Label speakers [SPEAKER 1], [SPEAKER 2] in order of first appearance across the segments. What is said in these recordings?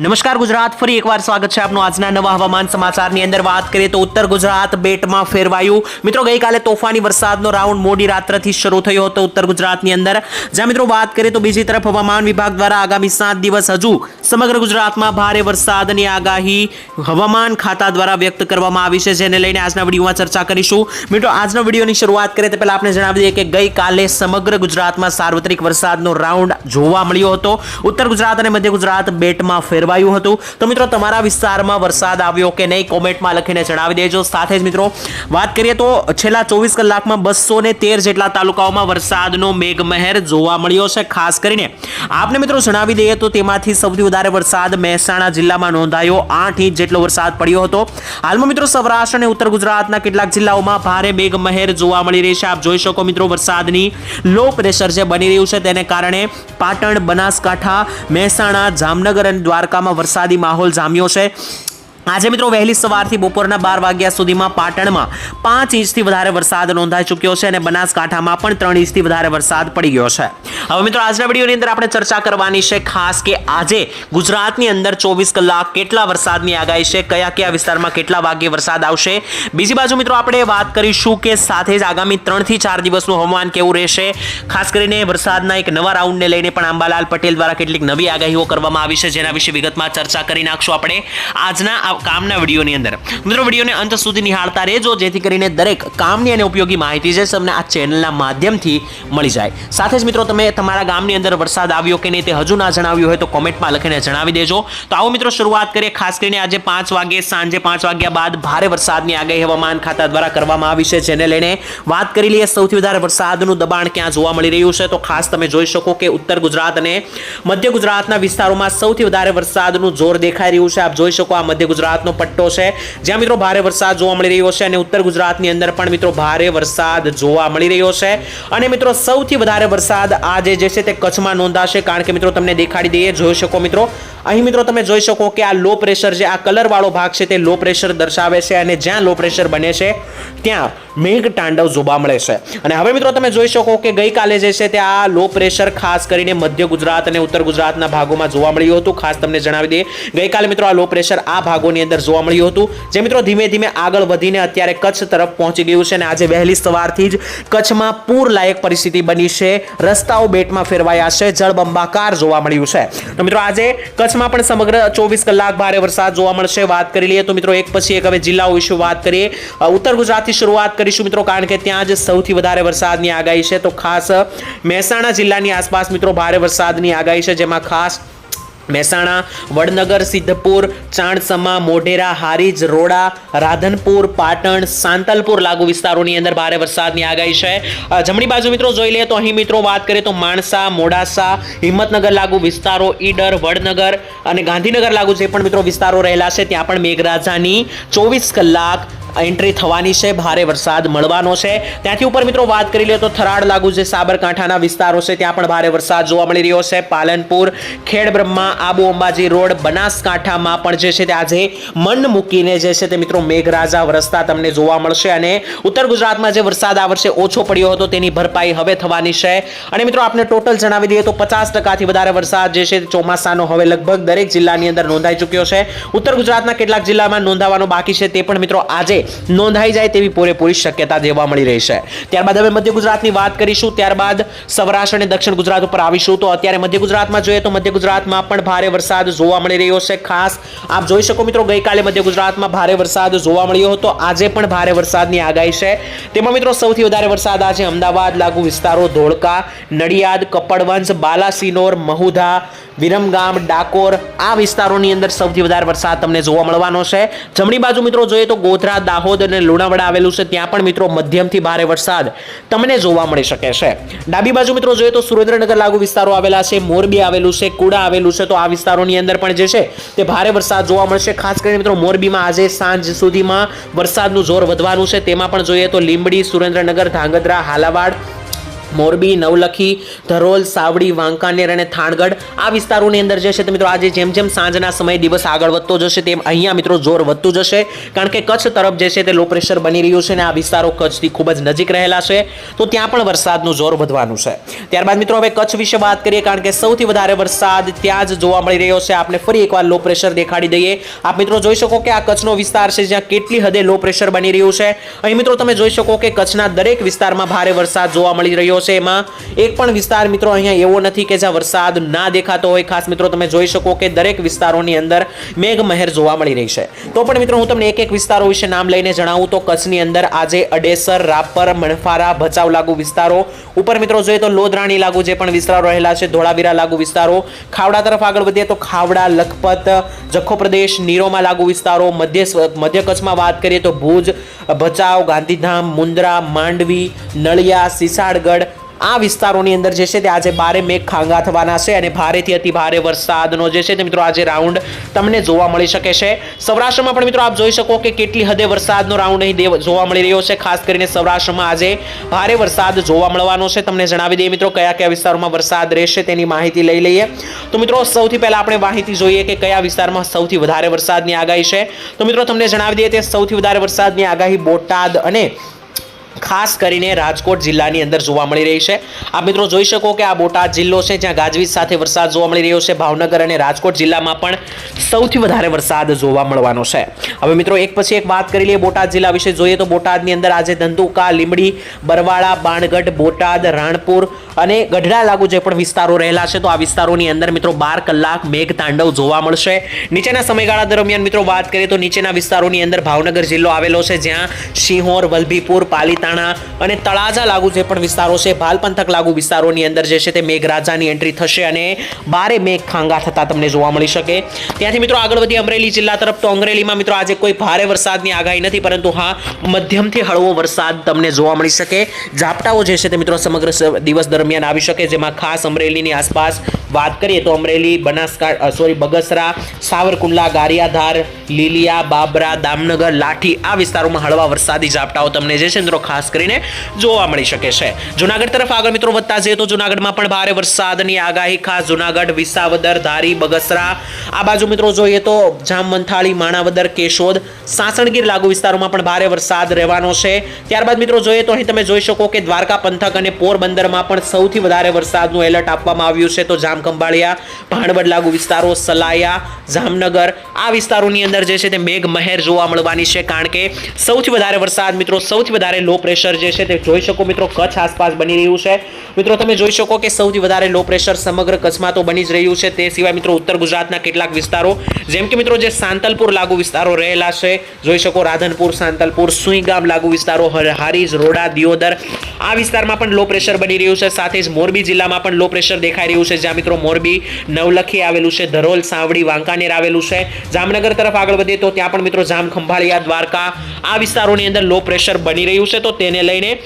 [SPEAKER 1] નમસ્કાર ગુજરાત, ફરી એકવાર સ્વાગત છે આપનું આજના નવા હવામાન સમાચારની અંદર. વાત કરીએ તો ઉત્તર ગુજરાત બેટમાં ફેરવાયું. મિત્રો, ગઈકાલે તોફાની વરસાદનો રાઉન્ડ મોડી રાત્રથી શરૂ થયો હતો ઉત્તર ગુજરાતની અંદર. જ્યાં મિત્રો, વાત કરીએ તો બીજી તરફ હવામાન વિભાગ દ્વારા આગામી સાત દિવસ હજુ સમગ્ર ગુજરાતમાં ભારે વરસાદની આગાહી હવામાન ખાતા દ્વારા વ્યક્ત કરવામાં આવી છે, જેને લઈને આજના વિડીયોમાં ચર્ચા કરીશું. મિત્રો, આજના વિડીયોની શરૂઆત કરીએ તે પહેલાં આપણે જણાવી દઈએ કે ગઈકાલે સમગ્ર ગુજરાતમાં સાર્વત્રિક વરસાદનો રાઉન્ડ જોવા મળ્યો હતો. ઉત્તર ગુજરાત અને મધ્ય ગુજરાત બેટમાં ફેરવાયું હતું. તો મિત્રો, તમારા વિસ્તારમાં વરસાદ આવ્યો કે નહીં, કોમેન્ટમાં લખીને જણાવી દેજો. સાથે જ મિત્રો, વાત કરીએ તો છેલ્લા ચોવીસ કલાકમાં બસો તેર જેટલા તાલુકાઓમાં વરસાદનો મેઘમહેર જોવા મળ્યો છે. ખાસ કરીને આપને મિત્રો જણાવી દઈએ તો તેમાંથી સૌથી વધારે વરસાદ મહેસાણા જિલ્લામાં નોંધાયો. આઠ ઇંચ જેટલો વરસાદ પડ્યો હતો. હાલમાં મિત્રો, સૌરાષ્ટ્ર અને ઉત્તર ગુજરાતના કેટલાક જિલ્લાઓમાં ભારે મેઘમહેર જોવા મળી રહી છે. આપ જોઈ શકો મિત્રો, વરસાદની લો પ્રેશર જે બની રહ્યું છે, તેને કારણે પાટણ, બનાસકાંઠા, મહેસાણા, જામનગર અને દ્વારકામાં વરસાદી માહોલ જામ્યો છે. આજે મિત્રો વહેલી સવારથી બપોરના બાર વાગ્યા સુધીમાં પાટણમાં પાંચ ઇંચથી વધારે વરસાદ નોંધાઈ ચૂક્યો છે અને બનાસકાંઠામાં પણ ત્રણ ઇંચથી વધારે વરસાદ પડી ગયો છે. હવે મિત્રો આજના વિડીયોની અંદર આપણે ચર્ચા કરવાની છે ખાસ કે આજે ગુજરાતની અંદર ચોવીસ કલાક કેટલા વરસાદની આગાહી છે, કયા કયા વિસ્તારમાં કેટલા વાગ્યે વરસાદ આવશે? બીજી બાજુ મિત્રો આપણે વાત કરીશું કે સાથે જ આગામી ત્રણથી ચાર દિવસનું હવામાન કેવું રહેશે? ખાસ કરીને વરસાદના એક નવા રાઉન્ડને લઈને પણ અંબાલાલ પટેલ દ્વારા કેટલીક નવી આગાહીઓ કરવામાં આવી છે, જેના વિશે વિગતમાં ચર્ચા કરી નાખશું આપણે. આજના આ કામના વિડીયોની અંદર. મિત્રો, વિડીયોને અંત સુધી નિહાળતા રહેજો, જેથી કરીને દરેક કામની અને ઉપયોગી માહિતી છે, તમને આ ચેનલના માધ્યમથી મળી જાય. સાથે જ મિત્રો, તમે તમારા ગામની અંદર વરસાદ આવ્યો કે નહીં તે હજુ ના જણાવ્યું હોય તો કોમેન્ટમાં લખીને જણાવી દેજો. તો આવો મિત્રો, શરૂઆત કરીએ. ખાસ કરીને આજે પાંચ વાગે, સાંજે પાંચ વાગ્યા બાદ ભારે વરસાદની આગાહી હવામાન ખાતા દ્વારા કરવામાં આવી છે. જેને લઈને વાત કરી લઈએ, સૌથી વધારે વરસાદનું દબાણ ક્યાં જોવા મળી રહ્યું છે? તો ખાસ તમે જોઈ શકો કે ઉત્તર ગુજરાત અને મધ્ય ગુજરાતના વિસ્તારોમાં સૌથી વધારે વરસાદનું જોર દેખાઈ રહ્યું છે. આપ જોઈ શકો આ મધ્ય ગુજરાતનો પટ્ટો છે. જ્યાં મિત્રો ભારે વરસાદ જોવા મળી રહ્યો છે અને ઉત્તર ગુજરાતની અંદર પણ મિત્રો ભારે વરસાદ જોવા મળી રહ્યો છે. અને મિત્રો સૌથી વધારે વરસાદ આજે જે છે તે કચ્છમાં નોંધાશે. કારણ કે મિત્રો તમને દેખાડી દઈએ, જોઈ શકો મિત્રો. અહીં મિત્રો તમે જોઈ શકો કે આ લો પ્રેશર જે આ કલર વાળો ભાગ છે તે લો પ્રેશર દર્શાવે છે અને જ્યાં લો પ્રેશર બને છે, ત્યાં મેઘ તાંડવ જોવા મળે છે. અને હવે મિત્રો તમે જોઈ શકો કે ગઈકાલે જે છે તે આ લો પ્રેશર ખાસ કરીને મધ્ય ગુજરાત અને ઉત્તર ગુજરાતના ભાગોમાં જોવા મળ્યું હતું. ખાસ તમને જણાવી દઈએ. ગઈકાલે મિત્રો આ લો પ્રેશર આ ભાગોની અંદર જોવા મળ્યું હતું. જે મિત્રો ધીમે ધીમે આગળ વધીને અત્યારે કચ્છ તરફ પહોંચી ગયું છે અને આજે વહેલી સવારથી જ કચ્છમાં પૂર લાયક પરિસ્થિતિ બની છે. રસ્તાઓ બેટમાં ફેરવાયા છે. જળબંબાકાર જોવા મળ્યું છે. તો મિત્રો આજે કચ્છમાં પણ સમગ્ર ચોવીસ કલાક ભારે વરસાદ જોવા મળશે. વાત કરી લઈએ તો મિત્રો એક પછી એક હવે જિલ્લાઓ વિશે વાત કરીએ. ઉત્તર ગુજરાતથી શરૂઆત કરીશું મિત્રો કારણ કે ત્યાં જ સૌથી વધારે વરસાદની આગાહી છે. તો ખાસ મહેસાણા જિલ્લાની આસપાસ મિત્રો ભારે વરસાદની આગાહી છે. જેમાં ખાસ મહેસાણા, વડનગર, સિદ્ધપુર, ચાણસમા, મોઢેરા, હારીજ, રોડા, રાધનપુર, પાટણ, સાંતલપુર લાગુ વિસ્તારોની અંદર ભારે વરસાદની આગાહી છે. જમણી બાજુ મિત્રો જોઈ લઈએ તો અહીં મિત્રો વાત કરીએ તો માણસા, મોડાસા, હિંમતનગર લાગુ વિસ્તારો, ઈડર, વડનગર અને ગાંધીનગર લાગુ જે પણ મિત્રો વિસ્તારો રહેલા છે, ત્યાં પણ મેઘરાજાની ચોવીસ કલાક એન્ટ્રી થવાની છે, ભારે વરસાદ મળવાનો છે. ત્યાંથી ઉપર મિત્રો વાત કરી લઈએ તો થરાડ લાગુ જે સાબરકાંઠાના વિસ્તારો છે, ત્યાં પણ ભારે વરસાદ જોવા મળી રહ્યો છે. પાલનપુર, ખેડબ્રહ્મા, આબુ અંબાજી રોડ, બનાસકાંઠામાં પણ જે છે તે આજે મન મૂકીને જે છે તે મિત્રો મેઘરાજા વરસતા તમને જોવા મળશે અને ઉત્તર ગુજરાતમાં જે વરસાદ આ વર્ષે ઓછો પડ્યો હતો તેની ભરપાઈ હવે થવાની છે. અને મિત્રો આપણે ટોટલ જણાવી દઈએ તો પચાસ ટકાથી વધારે વરસાદ જે છે ચોમાસાનો હવે લગભગ દરેક જિલ્લાની અંદર નોંધાઈ ચૂક્યો છે. ઉત્તર ગુજરાતના કેટલાક જિલ્લામાં નોંધાવાનો બાકી છે તે પણ મિત્રો આજે નોંધાઈ જાય તેવી પૂરેપૂરી શક્યતા જોવા મળી રહી છે. ત્યારબાદ હવે મધ્ય ગુજરાતની વાત કરીશું. ત્યારબાદ સૌરાષ્ટ્ર અને દક્ષિણ ગુજરાત ઉપર આવીશું તો અત્યારે મધ્ય ગુજરાતમાં જોઈએ તો મધ્ય ગુજરાતમાં પણ ભારે વરસાદ જોવા મળી રહ્યો છે. ખાસ આપ જોઈ શકો મિત્રો, ગઈકાલે મધ્ય ગુજરાતમાં ભારે વરસાદ જોવા મળ્યો હતો. આજે પણ ભારે વરસાદની આગાહી છે. તેમાં મિત્રો, સૌથી વધારે વરસાદ આજે અમદાવાદ, લાગુ વિસ્તારો, ધોળકા, નડિયાદ કપડવંશ બાલાસિનોર, મહુધા વિરમગામ ડાકોર, આ વિસ્તારોની અંદર સૌથી વધારે વરસાદ તમને જોવા મળવાનો છે. જમણી બાજુ મિત્રો જોઈએ તો ગોધરા, દાહોદ અને લુણાવાડા આવેલું છે. ત્યાં પણ મિત્રો મધ્યમથી ભારે વરસાદ તમને જોવા મળી શકે છે. ડાબી બાજુ મિત્રો જોઈએ તો સુરેન્દ્રનગર લાગુ વિસ્તારો આવેલા છે. મોરબી આવેલું છે. કુડા આવેલું છે. તો આ વિસ્તારોની અંદર પણ જે છે તે ભારે વરસાદ જોવા મળશે. ખાસ કરીને મિત્રો મોરબીમાં આજે સાંજ સુધીમાં વરસાદનું જોર વધવાનું છે. તેમાં પણ જોઈએ તો લીંબડી, સુરેન્દ્રનગર, ધાંગધ્રા, હાલાવાડ મોરબી, નવલખી, ધરોલ, સાવડી, વાંકાનેર અને થાણગઢ આ વિસ્તારોની અંદર જે છે તે મિત્રો આજે જેમ જેમ સાંજના સમય દિવસ આગળ વધતો જશે તેમ અહીંયા મિત્રો જોર વધતું જશે. કારણ કે કચ્છ તરફ જે છે તે લો પ્રેશર બની રહ્યું છે અને આ વિસ્તારો કચ્છથી ખૂબ જ નજીક રહેલા છે. તો ત્યાં પણ વરસાદનું જોર વધવાનું છે. ત્યારબાદ મિત્રો હવે કચ્છ વિશે વાત કરીએ કારણ કે સૌથી વધારે વરસાદ ત્યાં જ જોવા મળી રહ્યો છે. આપણે ફરી એકવાર લો પ્રેશર દેખાડી દઈએ. આપ મિત્રો જોઈ શકો કે આ કચ્છનો વિસ્તાર છે જ્યાં કેટલી હદે લો પ્રેશર બની રહ્યું છે. અહીં મિત્રો તમે જોઈ શકો કે કચ્છના દરેક વિસ્તારમાં ભારે વરસાદ જોવા મળી રહ્યો છે એમાં એક પણ વિસ્તાર મિત્રો અહીંયા એવો નથી કે જ્યાં વરસાદ ના દેખાતો હોય. ખાસ મિત્રો તમે જોઈ શકો કે દરેક વિસ્તારોની અંદર મેઘ મહેર જોવા મળી રહી છે. તો પણ મિત્રો હું તમને એક એક વિસ્તારો વિશે નામ લઈને જણાવું તો કચ્છની અંદર આજે અડેસર, રાપર, મણફારા, ભચાઉ લાગુ વિસ્તારો. ઉપર મિત્રો જોઈએ તો લોધરાણી લાગુ જે પણ વિસ્તારો રહેલા છે, ધોળાવીરા લાગુ વિસ્તારો. ખાવડા તરફ આગળ વધીએ તો ખાવડા, લખપત, જખો પ્રદેશ, નીરોમાં લાગુ વિસ્તારો. મધ્ય મધ્ય કચ્છમાં વાત કરીએ તો ભુજ, ભચાઉ, ગાંધીધામ મુન્દ્રા માંડવી, નળિયા, સિસાડગઢ આ વિસ્તારોની અંદર જે છે તે આજે ભારે મેઘ ખાંગા થવાના છે અને ભારેથી અતિ ભારે વરસાદનો જે છે તે મિત્રો આજે રાઉન્ડ તમને જોવા મળી શકે છે. સૌરાષ્ટ્રમાં પણ મિત્રો આપ જોઈ શકો કે કેટલી હદે વરસાદનો રાઉન્ડ અહીં જોવા મળી રહ્યો છે. ખાસ કરીને સૌરાષ્ટ્રમાં આજે ભારે વરસાદ જોવા મળવાનો છે. તમને જણાવી દઈએ મિત્રો કયા કયા વિસ્તારોમાં વરસાદ રહેશે તેની માહિતી લઈ લઈએ. તો મિત્રો સૌથી પહેલાં આપણે માહિતી જોઈએ કે કયા વિસ્તારમાં સૌથી વધારે વરસાદની આગાહી છે. તો મિત્રો તમને જણાવી દઈએ તે સૌથી વધારે વરસાદની આગાહી બોટાદ અને ખાસ કરીને રાજકોટ જિલ્લાની અંદર જોવા મળી રહી છે. આ મિત્રો જોઈ શકો કે આ બોટાદ જિલ્લો છે, જ્યાં ગાજવીજ સાથે વરસાદ જોવા મળી રહ્યો છે. ભાવનગર અને રાજકોટ જિલ્લામાં પણ સૌથી વધારે વરસાદ જોવા મળવાનો છે. હવે મિત્રો એક પછી એક વાત કરી લઈએ બોટાદ જિલ્લા વિશે. જોઈએ તો બોટાદની અંદર આજે ધંધુકા લીમડી બરવાળા, બાણગઢ, બોટાદ, રાણપુર અને ગઢડા લાગુ જે પણ વિસ્તારો રહેલા છે, તો આ વિસ્તારોની અંદર મિત્રો બાર કલાક મેઘ તાંડવ જોવા મળશે. નીચેના સમયગાળા દરમિયાન મિત્રો વાત કરીએ તો નીચેના વિસ્તારોની અંદર ભાવનગર જિલ્લો આવેલો છે, જ્યાં સિંહોર વલભીપુર પાલીતાણા અને તળાજા લાગુ જે પણ વિસ્તારો છે ભાલ પંથક લાગુ વિસ્તારોની અંદર જે છે તે મેઘરાજાની એન્ટ્રી થશે અને બારે મેઘ ખાંગા થતા તમને જોવા મળી શકે. ત્યાંથી મિત્રો આગળ વધી અમરેલી જિલ્લા તરફ તો અમરેલીમાં મિત્રો આજે કોઈ ભારે વરસાદની આગાહી નથી, પરંતુ હા, મધ્યમથી હળવો વરસાદ તમને જોવા મળી શકે. ઝાપટાઓ જે છે તે મિત્રો સમગ્ર દિવસ દરમિયાન આવી શકે, જેમાં ખાસ અમરેલીની આસપાસ વાત કરીએ તો અમરેલી, બનાસકાંઠા સોરી બગસરા, સાવરકુંડલા, ગારિયાધાર, લીલિયા, બાબરા, દામનગર, લાઠી આ વિસ્તારોમાં હળવા વરસાદી ઝાપટાઓ તમને જે છે મિત્રો ખાસ કરીને જોવા મળી શકે છે. જુનાગઢ તરફ આગળ મિત્રો વધતા જઈએ તો જુનાગઢમાં પણ ભારે વરસાદની આગાહી, ખાસ જુનાગઢ, વિસાવદર, ધારી, બગસરા. આ બાજુ મિત્રો જોઈએ તો જામવંથાળી, માણાવદર, કેશોદ, સાસણગીર લાગુ વિસ્તારોમાં પણ ભારે વરસાદ રહેવાનો છે. ત્યારબાદ મિત્રો જોઈએ તો અહીં તમે જોઈ શકો કે દ્વારકા પંથક અને પોરબંદરમાં પણ સૌથી વધારે વરસાદનું એલર્ટ આપવામાં આવ્યું છે. તો જામખંભાળિયા ભાણવડ લાગુ વિસ્તારો, સલાયા, જામનગર, આ વિસ્તારોની અંદર જે છે તે મેઘ જોવા મળવાની છે કારણ કે સૌથી વધારે વરસાદ મિત્રો, સૌથી વધારે લો પ્રેશર જે છે તે જોઈ શકો મિત્રો, કચ્છ આસપાસ બની રહ્યું છે. મિત્રો, તમે જોઈ શકો કે સૌથી વધારે લો પ્રેશર સમગ્ર કચ્છમાં તો બની જ રહ્યું છે. તે સિવાય મિત્રો, ઉત્તર ગુજરાતના કેટલાક વિસ્તારો, જેમ કે મિત્રો જે સાંતલપુર લાગુ વિસ્તારો રહેલા છે, જોઈ શકો રાધનપુર, સાંતલપુર, સુઈગામ લાગુ વિસ્તારો, હર- હારીજ, રોડા, દિયોદર, આ વિસ્તારમાં પણ લો પ્રેશર બની રહ્યું છે. સાથે જ મોરબી જિલ્લામાં પણ લો પ્રેશર દેખાઈ રહ્યું છે, જ્યાં મિત્રો મોરબી નવલખી આવેલું છે, ધરોલ, સાવડી, વાંકાનેર આવેલું છે. જામનગર તરફ આગળ વધીએ તો ત્યાં પણ મિત્રો જામ ખંભાળિયા દ્વારકા આ વિસ્તારોની અંદર લો પ્રેશર બની રહ્યું છે. તો તેને લઈને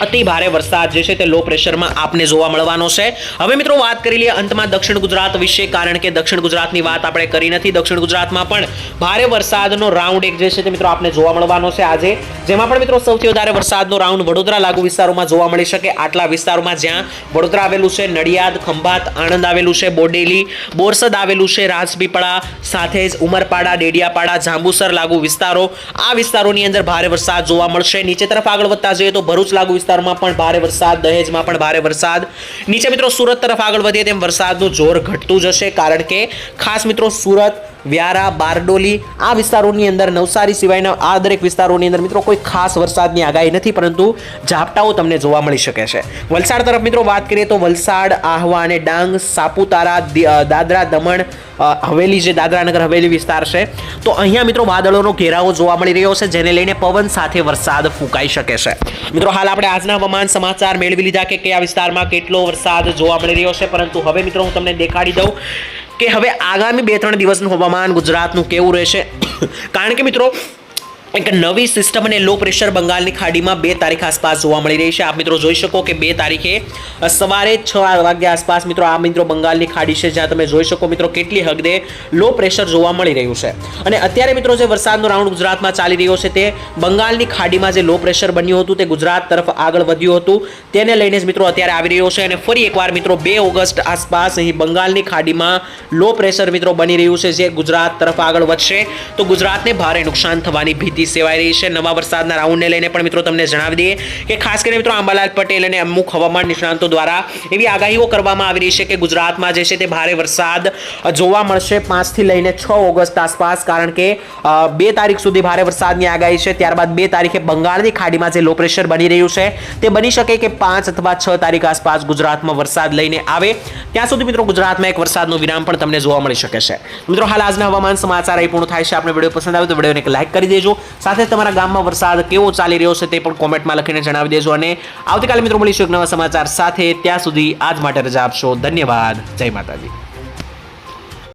[SPEAKER 1] અતિ ભારે વરસાદ જે છે તે લો પ્રેશરમાં આપને જોવા મળવાનો છે. હવે મિત્રો વાત કરી લઈએ અંતમાં દક્ષિણ ગુજરાત વિશે, કારણ કે દક્ષિણ ગુજરાતની વાત આપણે કરી નથી. દક્ષિણ ગુજરાતમાં પણ ભારે વરસાદનો રાઉન્ડ એક જે છે તે મિત્રો આપને જોવા મળવાનો છે આજે. જેમાં પણ મિત્રો સૌથી વધારે વરસાદનો રાઉન્ડ વડોદરા લાગુ વિસ્તારોમાં જોવા મળી શકે. આટલા વિસ્તારોમાં જ્યાં વડોદરા આવેલું છે, નડિયાદ, ખંભાત, આણંદ આવેલું છે, બોડેલી, બોરસદ આવેલું છે, રાજપીપળા, સાથે જ ઉમરપાડા, ડેડિયાપાડા, જાંબુસર લાગુ વિસ્તારો. આ વિસ્તારોની અંદર ભારે વરસાદ જોવા મળશે. નીચે તરફ આગળ વધતા જઈએ તો ભરૂચ લાગુ વિસ્તારમાં પણ ભારે વરસાદ, દહેજમાં પણ ભારે વરસાદ. નીચે મિત્રો સુરત તરફ આગળ વધીએ તેમ વરસાદનું જોર ઘટતું જશે કારણ કે ખાસ મિત્રો સુરત વ્યારા, બારડોલી આ વિસ્તારોની અંદર નવસારી સિવાયના આ દરેક વિસ્તારોની અંદર મિત્રો કોઈ ખાસ વરસાદની આગાહી નથી, પરંતુ ઝાપટાઓ તમને જોવા મળી શકે છે. વલસાડ તરફ મિત્રો વાત કરીએ તો વલસાડ, આહવા અને ડાંગ, સાપુતારા દાદરા, દમણ હવેલી જે દાદરાનગર, હવેલી વિસ્તાર છે. તો અહીંયા મિત્રો વાદળોનો ઘેરાવો જોવા મળી રહ્યો છે, જેને લઈને પવન સાથે વરસાદ ફૂંકાઈ શકે છે. મિત્રો હાલ આપણે આજના હવામાન સમાચાર મેળવી લીધા કે કયા વિસ્તારમાં કેટલો વરસાદ જોવા મળી રહ્યો છે, પરંતુ હવે મિત્રો હું તમને દેખાડી દઉં કે હવે આગામી બે ત્રણ દિવસનું હવામાન ગુજરાતનું કેવું રહેશે? કારણ કે મિત્રો એક નવી સિસ્ટમ અને લો પ્રેશર બંગાળની ખાડીમાં બે તારીખ આસપાસ જોવા મળી રહી છે. આપ મિત્રો જોઈ શકો કે બે તારીખે સવારે છ વાગ્યા આસપાસ મિત્રો આ મિત્રો બંગાળની ખાડી છે, જ્યાં તમે જોઈ શકો મિત્રો કેટલી હદે લો પ્રેશર જોવા મળી રહ્યું છે. અને અત્યારે મિત્રો જે વરસાદનો રાઉન્ડ ગુજરાતમાં ચાલી રહ્યો છે તે બંગાળની ખાડીમાં જે લો પ્રેશર બન્યું હતું તે ગુજરાત તરફ આગળ વધ્યું હતું. તેને લઈને જ મિત્રો અત્યારે આવી રહ્યો છે અને ફરી એકવાર મિત્રો બે ઓગસ્ટ આસપાસ અહીં બંગાળની ખાડીમાં લો પ્રેશર મિત્રો બની રહ્યું છે જે ગુજરાત તરફ આગળ વધશે. તો ગુજરાતને ભારે નુકસાન થવાની ભીતિ સેવાઈ રહી છે. નવા વરસાદના રાઉન્ડને લઈને પણ મિત્રો તમને જણાવી દઈએ કે ખાસ કરીને મિત્રો આંબાલાલ પટેલ અને અમુક હવામાન નિષ્ણાંતો દ્વારા એવી આગાહીઓ કરવામાં આવી રહી છે કે ગુજરાતમાં જે છે તે ભારે વરસાદ જોવા મળશે પાંચથી લઈને છ ઓગસ્ટ આસપાસ, કારણ કે બે તારીખ સુધી ભારે વરસાદની આગાહી છે. ત્યારબાદ બે તારીખે બંગાળની ખાડીમાં જે લો પ્રેશર બની રહ્યું છે તે બની શકે કે પાંચ અથવા છ તારીખ આસપાસ ગુજરાતમાં વરસાદ લઈને આવે. ત્યાં સુધી મિત્રો ગુજરાતમાં એક વરસાદનો વિરામ પણ તમને જોવા મળી શકે છે. મિત્રો, હાલ આજના હવામાન સમાચાર અહીં પૂર્ણ થાય છે. આપણે વીડિયો પસંદ આવે તો વિડીયોને એક લાઈક કરી દેજો. સાથે તમારા ગામમાં વરસાદ કેવો ચાલી રહ્યો છે તે પણ કોમેન્ટમાં લખીને જણાવી દેજો અને આવતીકાલે મિત્રો મળીશું એક નવા સમાચાર સાથે. ત્યાં સુધી આજ માટે રજા આપશો. ધન્યવાદ. જય માતાજી.